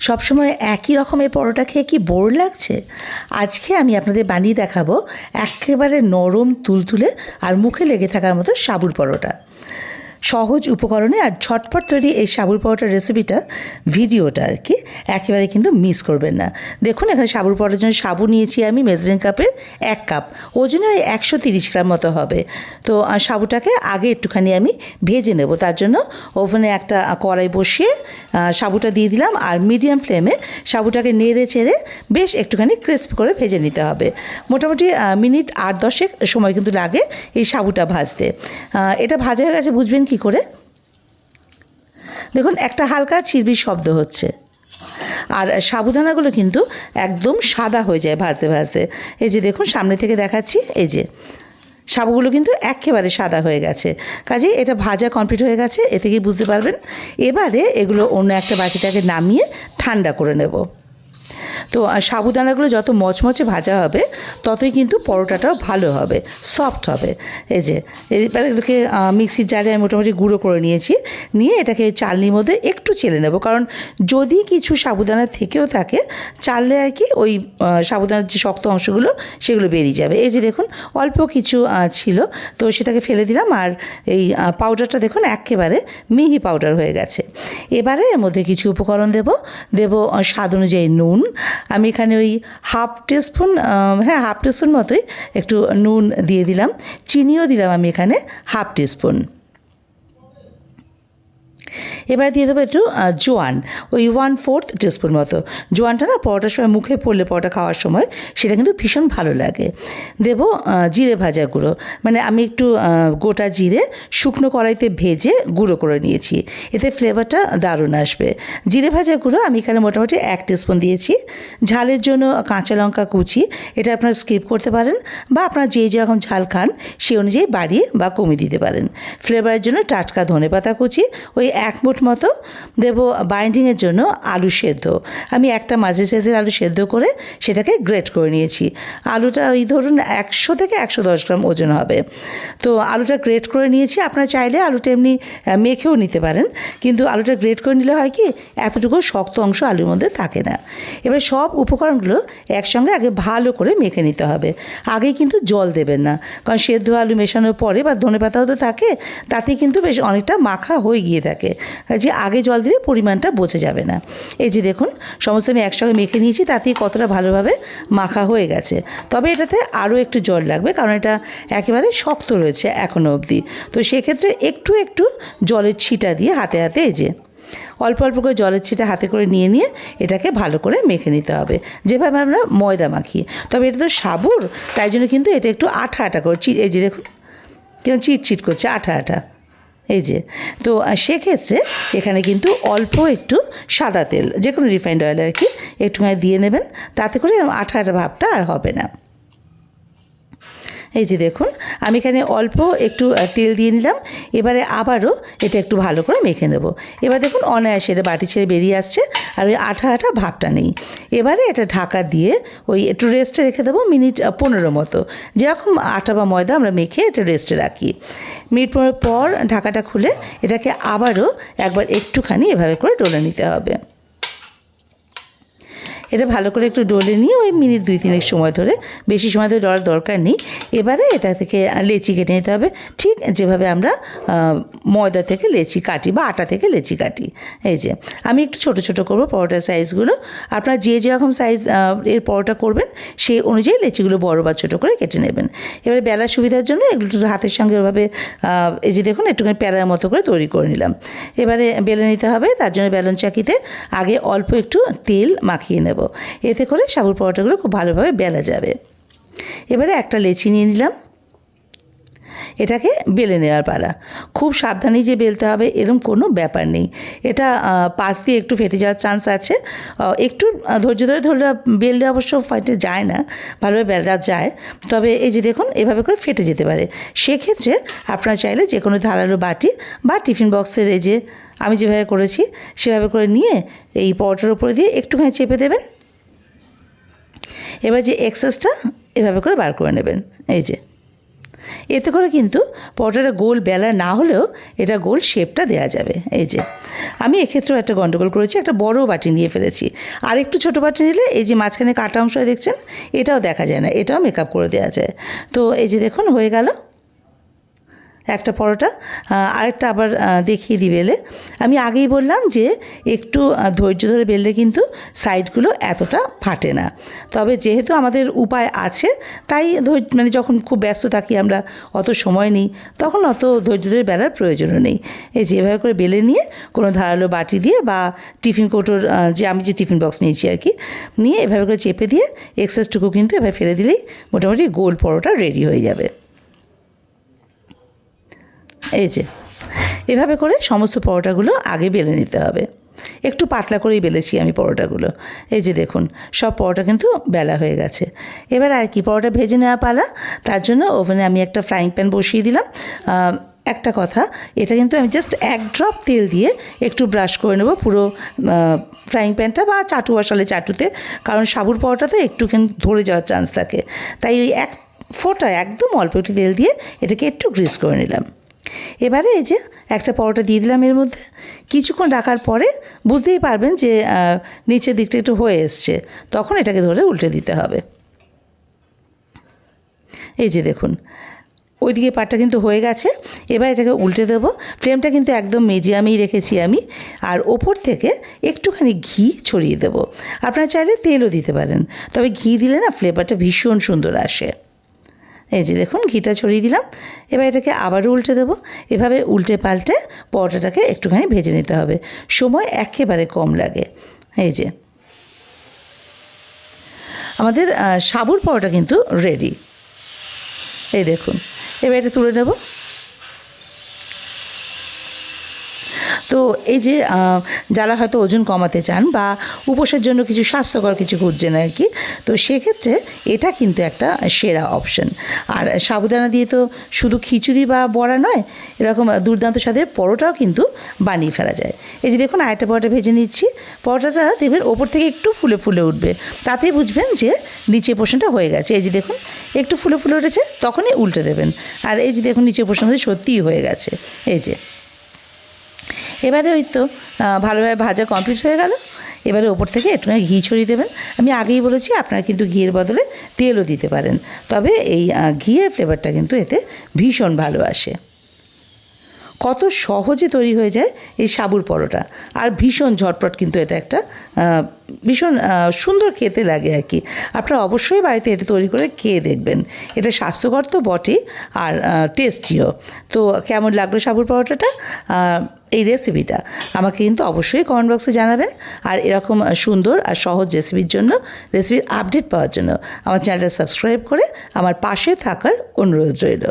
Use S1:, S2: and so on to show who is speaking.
S1: সবসময় একই রকমের পরোটা খেয়ে কি বোর লাগছে? আজকে আমি আপনাদের বানিয়ে দেখাবো একেবারে নরম তুলতুলে আর মুখে লেগে থাকার মতো সাবুর পরোটা। সহজ উপকরণে আর ঝটপট তৈরি এই সাবুর পরোটার রেসিপিটা ভিডিওটা আর কি, একেবারে কিন্তু মিস করবেন না। দেখুন, এখানে সাবুর পরোটার জন্য সাবু নিয়েছি আমি মেজারিং কাপের এক কাপ ওজনে ওই একশো তিরিশ গ্রাম মতো হবে। তো সাবুটাকে আগে একটুখানি আমি ভেজে নেব। তার জন্য ওভেনে একটা কড়াই বসিয়ে সাবুটা দিয়ে দিলাম আর মিডিয়াম ফ্লেমে সাবুটাকে নেড়ে চেড়ে বেশ একটুখানি ক্রিস্প করে ভেজে নিতে হবে। মোটামুটি মিনিট আট দশেক সময় কিন্তু লাগে এই সাবুটা ভাজতে। এটা ভাজা হয়ে গেছে, বুঝবেন কি করে? দেখুন, একটা হালকা চিরবির শব্দ হচ্ছে। আর সাবুদানাগুলো কিন্তু একদম সাদা হয়ে যায় ভাজতে ভাজতে। এই যে দেখুন, সামনে থেকে দেখাচ্ছি, এই যে সাবুগুলো কিন্তু একেবারে সাদা হয়ে গেছে। কাজেই এটা ভাজা কমপ্লিট হয়ে গেছে এ থেকেই বুঝতে পারবেন? এবারে এগুলো অন্য একটা বাটিটাকে নামিয়ে ঠান্ডা করে নেব। তো সাবুদানাগুলো যত মচমচে ভাজা হবে, ততই কিন্তু পরোটাটাও ভালো হবে সফট হবে। এই যে, এবার এগুলোকে মিক্সির জারে আমি মোটামুটি গুঁড়ো করে নিয়েছি, নিয়ে এটাকে চালনির মধ্যে একটু চেলে নেব। কারণ যদি কিছু সাবুদানা থেকেও থাকে, চাললে আর কি ওই সাবুদানার যে শক্ত অংশগুলো, সেগুলো বেরিয়ে যাবে। এই যে দেখুন, অল্প কিছু ছিল, তো সেটাকে ফেলে দিলাম আর এই পাউডারটা দেখুন একেবারে মিহি পাউডার হয়ে গেছে। এবারে এর মধ্যে কিছু উপকরণ দেব। দেব স্বাদ অনুযায়ী নুন আমি এখানে ওই হাফ টিস্পুন হ্যাঁ হাফ টিস্পুন মতোই একটু নুন দিয়ে দিলাম, চিনিও দিলাম আমি এখানে হাফ টিস্পুন। এবার দিয়ে দেবো একটু জোয়ান। ওই ওয়ান ফোর্থ টিস্পুন মতো। জোয়ানটা না পরোটার সময় মুখে পড়লে, পরোটা খাওয়ার সময় সেটা কিন্তু ভীষণ ভালো লাগে। দেব জিরে ভাজা গুঁড়ো। মানে আমি একটু গোটা জিরে শুকনো কড়াইতে ভেজে গুঁড়ো করে নিয়েছি। এতে ফ্লেভারটা দারুণ আসবে। জিরে ভাজা গুঁড়ো আমি এখানে মোটামুটি এক টিস্পুন দিয়েছি। ঝালের জন্য কাঁচা লঙ্কা কুচি, এটা আপনারা স্কিপ করতে পারেন বা আপনারা যে যেরকম ঝাল খান, সে অনুযায়ী বাড়িয়ে বা কমিয়ে দিতে পারেন। ফ্লেভারের জন্য টাটকা ধনে পাতা কুচি, ওই এক মুঠ মতো দেবো বাইন্ডিংয়ের জন্য আলু সেদ্ধ। আমি একটা মাঝে সাইজের আলু সেদ্ধ করে সেটাকে গ্রেট করে নিয়েছি। আলুটা ওই ধরুন একশো থেকে একশো দশ গ্রাম ওজন হবে। তো আলুটা গ্রেট করে নিয়েছি। আপনারা চাইলে আলুটা এমনি মেখেও নিতে পারেন। কিন্তু আলুটা গ্রেট করে নিলে হয় কি, এতটুকু শক্ত অংশ আলুর মধ্যে থাকে না। এবার সব উপকরণগুলো একসঙ্গে আগে ভালো করে মেখে নিতে হবে। আগে কিন্তু জল দেবেন না। কারণ সেদ্ধ আলু মেশানোর পরে বা ধনে পাতাও তো থাকে তাতে কিন্তু বেশ অনেকটা মাখা হয়ে গিয়ে থাকে। যে আগে জল দিলে পরিমাণটা বোঝা যাবে না। এই যে দেখুন, সমস্ত আমি একসঙ্গে মেখে নিয়েছি তাতেই কতটা ভালোভাবে মাখা হয়ে গেছে। তবে এটাতে আরও একটু জল লাগবে, কারণ এটা একেবারে শক্ত রয়েছে এখনও অবধি। তো সেক্ষেত্রে একটু একটু জলের ছিটা দিয়ে হাতে হাতে এই যে, অল্প অল্প করে জলের ছিটা হাতে করে নিয়ে নিয়ে এটাকে ভালো করে মেখে নিতে হবে। যেভাবে আমরা ময়দা মাখি। তবে এটা তো সাবুর, তাই জন্য কিন্তু এটা একটু আঠা আঠা করে এই যে দেখুন, কেমন চিট করছে, আঠা আঠা। এই যে, তো সেক্ষেত্রে এখানে কিন্তু অল্প একটু সাদা তেল যে কোনো রিফাইন্ড অয়েল আর কি, একটুখানি দিয়ে নেবেন, তাতে করে আঠা ভাবটা আর হবে না। এই যে দেখুন, আমি এখানে অল্প একটু তেল দিয়ে নিলাম, এবারে আবারও এটা একটু ভালো করে মেখে নেব। এবার দেখুন, অনায়াসে এটা বাটি ছেড়ে বেরিয়ে আসছে, আর ওই আঠা আঠা ভাবটা নেই। এবারে এটা ঢাকা দিয়ে ওই একটু রেস্টে রেখে দেবো মিনিট পনেরো মতো। যেরকম আটা বা ময়দা আমরা মেখে এটা রেস্টে রাখি। মিনিট পনেরো পর ঢাকাটা খুলে এটাকে আবারও একবার একটুখানি এভাবে করে ডলে নিতে হবে। এটা ভালো করে একটু ডলে নিয়ে ওই মিনিট দুই তিনেক সময় ধরে, বেশি সময় ধরে ডলার দরকার নেই। এবারে এটা থেকে লেচি কেটে নিতে হবে। ঠিক যেভাবে আমরা ময়দা থেকে লেচি কাটি বা আটা থেকে লেচি কাটি। এই যে, আমি একটু ছোট ছোট করব পরোটার সাইজগুলো। আপনারা যে যেরকম সাইজ এর পরোটা করবেন, সেই অনুযায়ী লেচিগুলো বড় বা ছোটো করে কেটে নেবেন। এবারে বেলার সুবিধার জন্য এগুলো হাতের সঙ্গে ওভাবে এই যে দেখুন একটুখানি প্যারার মতো করে তৈরি করে নিলাম। এবারে বেলে নিতে হবে, তার জন্য বেলন চাকিতে আগে অল্প একটু তেল মাখিয়ে নেব। এতে করে সাবুর পরোটাগুলো খুব ভালোভাবে বেলা যাবে। এবারে একটা লেচি নিয়ে নিলাম। এটাকে বেলে নেওয়ার পালা। খুব সাবধানেই যে বেলতে হবে এরকম কোনো ব্যাপার নেই। এটা পাশ দিয়ে একটু ফেটে যাওয়ার চান্স আছে। একটু ধৈর্য ধরে ধরলে বেললে অবশ্য ফাটে যায় না, ভালোভাবে বেলা যায়। তবে এই যে দেখুন, এভাবে করে ফেটে যেতে পারে। সেক্ষেত্রে আপনারা চাইলে যে কোনো ধারালো বাটি বা টিফিন বক্সের এই যে আমি যেভাবে করেছি, সেভাবে করে নিয়ে এই পরোটার উপরে দিয়ে একটুখানি চেপে দেবেন। এবার যে এক্সেসটা এভাবে করে বার করে নেবেন। এই যে। এতে করে কিন্তু পটাটা গোল বেলা না হলেও এটা গোল শেপটা দেওয়া যাবে। এই যে, আমি এক্ষেত্রেও একটা গন্ডগোল করেছি, একটা বড় বাটি নিয়ে ফেলেছি। আর একটু ছোটো বাটি নিলে এই যে মাঝখানে কাটা অংশ দেখছেন, এটাও দেখা যায় না, এটাও মেকআপ করে দেওয়া যায়। তো এই যে দেখুন, হয়ে গেল। একটা পরোটা আরেকটা আবার দেখিয়ে দিই বেলে আমি আগেই বললাম যে একটু ধৈর্য ধরে বেললে কিন্তু সাইডগুলো এতটা ফাটে না। তবে যেহেতু আমাদের উপায় আছে, তাই ধৈর্য মানে যখন খুব ব্যস্ত থাকি আমরা, অত সময় নিই, তখন অত ধৈর্য ধরে বেলার প্রয়োজনও নেই। এই যে এভাবে করে বেলে নিয়ে কোনো ধারালো বাটি দিয়ে বা টিফিন কৌটোর যে আমি যে টিফিন বক্স নিয়েছি আর কি, নিয়ে এভাবে করে চেপে দিয়ে, এক্সেসটুকু কিন্তু এভাবে ফেলে দিলেই মোটামুটি গোল পরোটা রেডি হয়ে যাবে। এই যে, এভাবে করে সমস্ত পরোটাগুলো আগে বেলে নিতে হবে। একটু পাতলা করেই বেলেছি আমি পরোটাগুলো। এই যে দেখুন, সব পরোটা কিন্তু বেলা হয়ে গেছে। এবার আর কি, পরোটা ভেজে নেওয়া পালা। তার জন্য ওভেনে আমি একটা ফ্রাইং প্যান বসিয়ে দিলাম। একটা কথা, এটা কিন্তু আমি জাস্ট এক ড্রপ তেল দিয়ে একটু ব্রাশ করে নেব পুরো ফ্রাইং প্যানটা বা চাটু বসালে চাটুতে। কারণ সাবুর পরোটাতে একটুখানি ধরে যাওয়ার চান্স থাকে। তাই ওই এক ফোঁটা একদম অল্প একটু তেল দিয়ে এটাকে একটু গ্রিস করে নিলাম। এবারে এই যে একটা পরোটা দিয়ে দিলাম এর মধ্যে। কিছুক্ষণ রাখার পরে বুঝতেই পারবেন যে নিচের দিকটা একটু হয়ে এসছে। তখন এটাকে ধরে উল্টে দিতে হবে। এই যে দেখুন, ওইদিকে পাটটা কিন্তু হয়ে গেছে। এবার এটাকে উল্টে দেবো। ফ্লেমটা কিন্তু একদম মিডিয়ামেই রেখেছি আমি। আর ওপর থেকে একটুখানি ঘি ছড়িয়ে দেবো। আপনারা চাইলে তেলও দিতে পারেন। তবে ঘি দিলে না ফ্লেভারটা ভীষণ সুন্দর আসে। এই যে দেখুন, ঘিটা ছড়িয়ে দিলাম। এবার এটাকে আবারও উল্টে দেবো। এভাবে উল্টে পাল্টে পরোটাটাকে একটুখানি ভেজে নিতে হবে। সময় একেবারে কম লাগে। এই যে। আমাদের সাবুর পরোটা কিন্তু রেডি এই দেখুন। এবার এটা তুলে নেব। তো এই যে যারা হয়তো ওজন কমাতে চান বা উপোসের জন্য কিছু স্বাস্থ্যকর কিছু খুঁজছেন আর কি, তো সেক্ষেত্রে এটা কিন্তু একটা সেরা অপশন আর সাবুদানা দিয়ে তো শুধু খিচুড়ি বা বড়া নয়, এরকম দুর্দান্ত স্বাদের পরোটাও কিন্তু বানিয়ে ফেলা যায়। এই যে দেখুন, আরেকটা পরোটা ভেজে নিচ্ছি। পরোটাটা দেখবেন ওপর থেকে একটু ফুলে ফুলে উঠবে। তাতেই বুঝবেন যে নিচে পোষণটা হয়ে গেছে। এই যে দেখুন, একটু ফুলে ফুলে উঠেছে, তখনই উল্টে দেবেন। আর এই যে দেখুন, নিচে পোষণ সত্যিই হয়ে গেছে। এই যে। এবারে ওই তো ভালোভাবে ভাজা কমপ্লিট হয়ে গেল। এবারে ওপর থেকে একটুখানি ঘি ছড়িয়ে দেবেন। আমি আগেই বলেছি, আপনারা কিন্তু ঘিয়ের বদলে তেলও দিতে পারেন। তবে এই ঘিয়ের ফ্লেভারটা কিন্তু এতে ভীষণ ভালো আসে। কত সহজে তৈরি হয়ে যায় এই সাবুর পরোটা। আর ভীষণ ঝটপট কিন্তু এটা একটা ভীষণ সুন্দর খেতে লাগে আর কি। আপনারা অবশ্যই বাড়িতে এটা তৈরি করে খেয়ে দেখবেন। এটা স্বাস্থ্যকর তো বটেই আর টেস্টিও তো কেমন লাগল সাবুর পরোটাটা? এই রেসিপিটা আমাকে কিন্তু অবশ্যই কমেন্ট বক্সে জানাবেন। আর এরকম সুন্দর আর সহজ রেসিপির জন্য রেসিপির আপডেট পাওয়ার জন্য আমার চ্যানেলটা সাবস্ক্রাইব করে আমার পাশে থাকার অনুরোধ রইল।